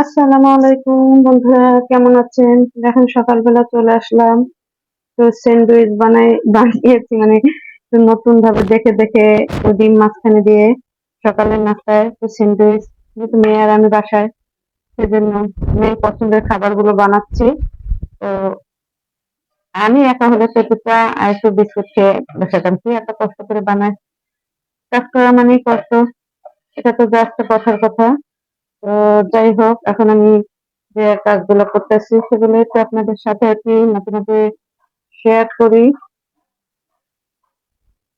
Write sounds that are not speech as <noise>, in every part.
আসসালামু আলাইকুম বন্ধুরা, কেমন আছেন? এখন সকালবেলা চলে আসলাম। তো স্যান্ডউইচ বানাই বানিয়েছি মানে একটু নতুন ভাবে দেখে দেখে তো ডিম মাঝখানে দিয়ে সকালের নাস্তায় তো স্যান্ডউইচ। যেহেতু মেয়ে আর আমি বাসায়, সেজন্য মেয়ের পছন্দের খাবারগুলো বানাচ্ছি। তো আমি একা হলে পেঁপেটা আর একটু বিস্কুট খেয়ে বসাতাম। কি এত কষ্ট করে বানায়? কাজ করা মানেই কষ্ট। এটা তো জাস্ট কথার কথা। তো যাই হোক, এখন আমি যে কাজগুলো করতেছি সেগুলো একটু আপনাদের সাথে আর কি শেয়ার করি।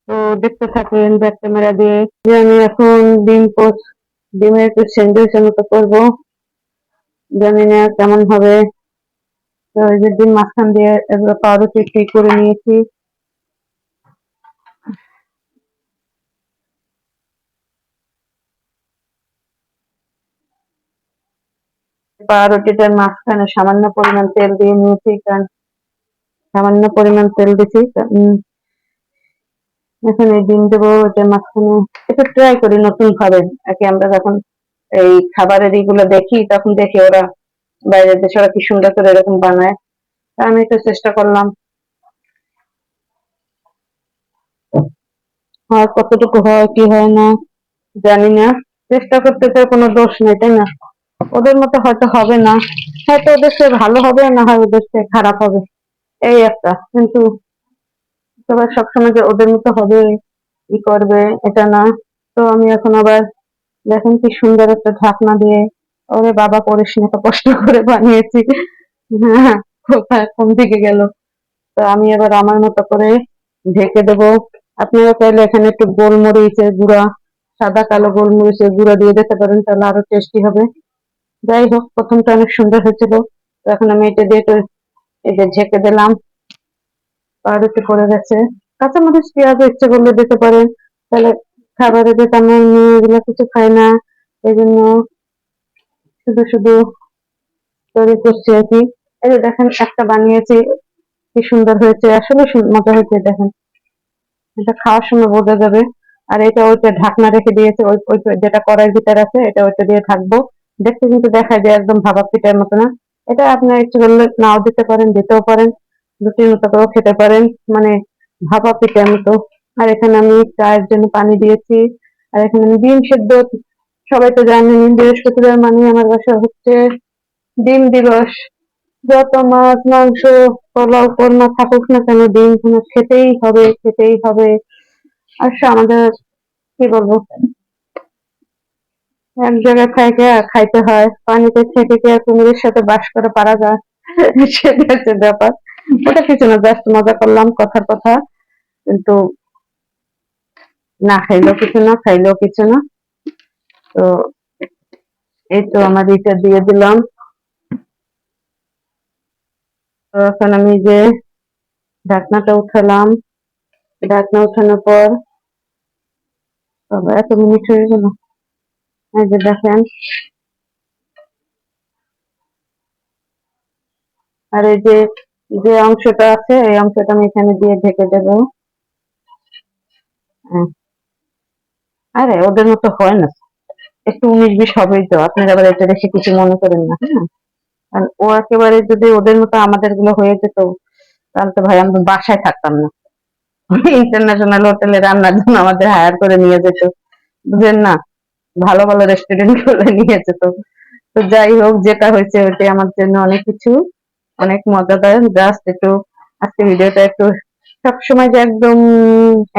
তো দেখতে থাকেন, ব্যাক ক্যামেরা দিয়ে। যে আমি এখন ডিম পোস্ট ডিমের একটু স্যান্ডউইচের মতো করব। জানি না কেমন হবে। তো এই যে ডিম মাঝখান দিয়ে এগুলো পাউরুটি ঠিক করে নিয়েছি। পাউরুটিটার মাঝখানে সামান্য পরিমাণ তেল দিয়ে নিয়েছি, কারণ সামান্য পরিমাণ তেল দিছি এখন এই ডিম দেবো ওটার মাঝখানে। একটু ট্রাই করি নতুন ভাবে আগে আমরা যখন এই খাবারের এইগুলো দেখি, তখন দেখি ওরা বাইরের দেশে ওরা কি সুন্দর করে এরকম বানায়। তা আমি একটু চেষ্টা করলাম। আর কতটুকু হয়, কি হয় না, জানি না। চেষ্টা করতে তো কোনো দোষ নেই, তাই না? ওদের মতো হয়তো হবে না। হয়তো ওদের সে ভালো হবে, না হয় ওদের সে খারাপ হবে। এই একটা। কিন্তু সবাই সবসময় যে ওদের মতো হবে, ই করবে, এটা না। তো আমি এখন আবার দেখেন কি সুন্দর একটা ঢাকনা দিয়ে ওরে বাবা করিস না কষ্ট করে বানিয়েছি। হ্যাঁ কোন দিকে গেল? তো আমি এবার আমার মতো করে ঢেকে দেবো। আপনারা চাইলে এখানে একটু গোলমরিচের গুঁড়া, সাদা কালো গোলমরিচের গুঁড়া দিয়ে দিতে পারেন, তাহলে আরও টেস্টি হবে। যাই হোক, প্রথমটা অনেক সুন্দর হয়েছিল। এখন আমি এটা দিয়ে একটু যে ঢেকে দিলাম। পাউরুটি পড়ে গেছে। কাঁচামরিচ, পেঁয়াজ ইচ্ছে করলে দিতে পারেন। তাহলে খাবারে যে আমার মেয়ে এগুলো কিছু খায় না। এই জন্য শুধু শুধু তৈরি করছি আর কি। এই যে দেখেন, একটা বানিয়েছি। কি সুন্দর হয়েছে। আসলে মজা হয়েছে, দেখেন। এটা খাওয়ার সময় বোঝা যাবে। আর এটা ওইটা ঢাকনা রেখে দিয়েছে। ওই যেটা কড়াইয়ের ভিতরে আছে, এটা ওইটা দিয়ে থাকব দেখতে কিন্তু দেখা যায় একদম ভাপা পিঠার মতো না। এটা আপনার করলে নাও দিতে পারেন, দিতেও পারেন, রুটির মতো করেও খেতে পারেন মানে ভাপা পিঠার মতো। আর এখানে আমি চায়ের জন্য পানি দিয়েছি। আর এখানে আমি ডিম সেদ্ধ, সবাই তো জানেন, বৃহস্পতিবার মানে আমার বাসা হচ্ছে ডিম দিবস। যত মাছ, মাংস, পোলাও, কোরমা থাকুক না কেন, ডিম খেতেই হবে খেতেই হবে। আর আমাদের কি বলব? এক জায়গায় থেকে খাইতে হয়। পানিতে থেকে কি কুমিরের সাথে বাস করে পারা যায়? <laughs> সেটা হচ্ছে ব্যাপার। ওটা কিছু না, জাস্ট মজা করলাম, কথার কথা। কিন্তু না খাইলেও কিছু না, খাইলেও কিছু না। তো এই তো আমার এটা দিয়ে দিলাম। এখন আমি যে ঢাকনাটা উঠালাম, ঢাকনা উঠানোর পর এত মিনিট হয়ে গেল। এই যে আর এই যে যে অংশটা আছে, এই অংশটা আমি এখানে দিয়ে ঢেকে দেব। হ্যাঁ। আরে, ওদের মতো হয় না। একটু উনিশ বিশ হবেই তো, আপনারা আবার এটা দেখে কিছু মনে করেন না হ্যাঁ। আর ও একেবারে যদি ওদের মতো আমাদেরগুলো হয়ে যেত, তাহলে তো ভাই আমরা বাসায় থাকতাম না। <laughs> ইন্টারন্যাশনাল হোটেলে রান্নার জন্য আমাদের হায়ার করে নিয়ে যেত। বুঝেন না? ভালো ভালো রেস্টুরেন্টগুলো নিয়েছে তো। তো যাই হোক, যেটা হয়েছে ওইটাই আমার জন্য অনেক কিছু, অনেক মজাদার। জাস্ট একটু আজকে ভিডিওটা একটু সবসময় যে একদম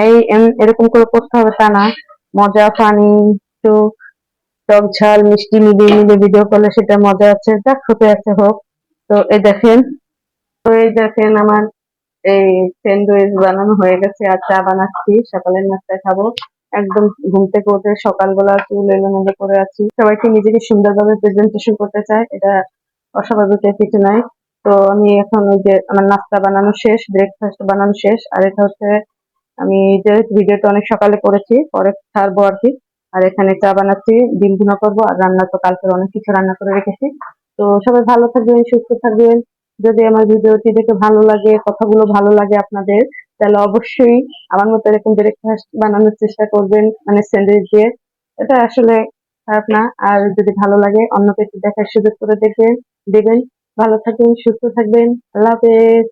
এই এরকম করে করতে হবে তা না। মজা ফানি একটু টক ঝাল, মিষ্টি মিলিয়ে মিলিয়ে ভিডিও করলে সেটা মজা আছে যাক হতে আছে হোক। তো এই দেখেন, তো এই দেখেন আমার এই স্যান্ডউইচ বানানো হয়ে গেছে, আর চা বানাচ্ছি, সকালের নাস্তা খাব। একদম ঘুম থেকে উঠে সকালবেলা চুল এলোমেলো করে আছি। সবাইকে নিজেকে সুন্দরভাবে প্রেজেন্টেশন করতে চাই, এটা অস্বাভাবিক কিছু নাই তো আমি এখন ওই যে আমার নাস্তা বানানো শেষ ব্রেকফাস্ট বানানো শেষ, আর এটা হচ্ছে আমি যে ভিডিওটা অনেক সকালে করেছি, পরে ছাড়বো আর কি। আর এখানে চা বানাচ্ছি, ডিম ভুনা করব, আর রান্না তো কালকে অনেক কিছু রান্না করে রেখেছি। তো সবাই ভালো থাকবেন, সুস্থ থাকবেন। যদি আমার ভিডিওটি দেখে ভালো লাগে, কথাগুলো ভালো লাগে আপনাদের তাহলে অবশ্যই আমার মতো এরকম ব্রেকফাস্ট বানানোর চেষ্টা করবেন মানে স্যান্ডউইচ দিয়ে এটা আসলে খারাপ না। আর যদি ভালো লাগে, অন্যকে একটু দেখার সুযোগ করে দেখবেন, দেবেন। ভালো থাকবেন, সুস্থ থাকবেন। আল্লাহ হাফেজ।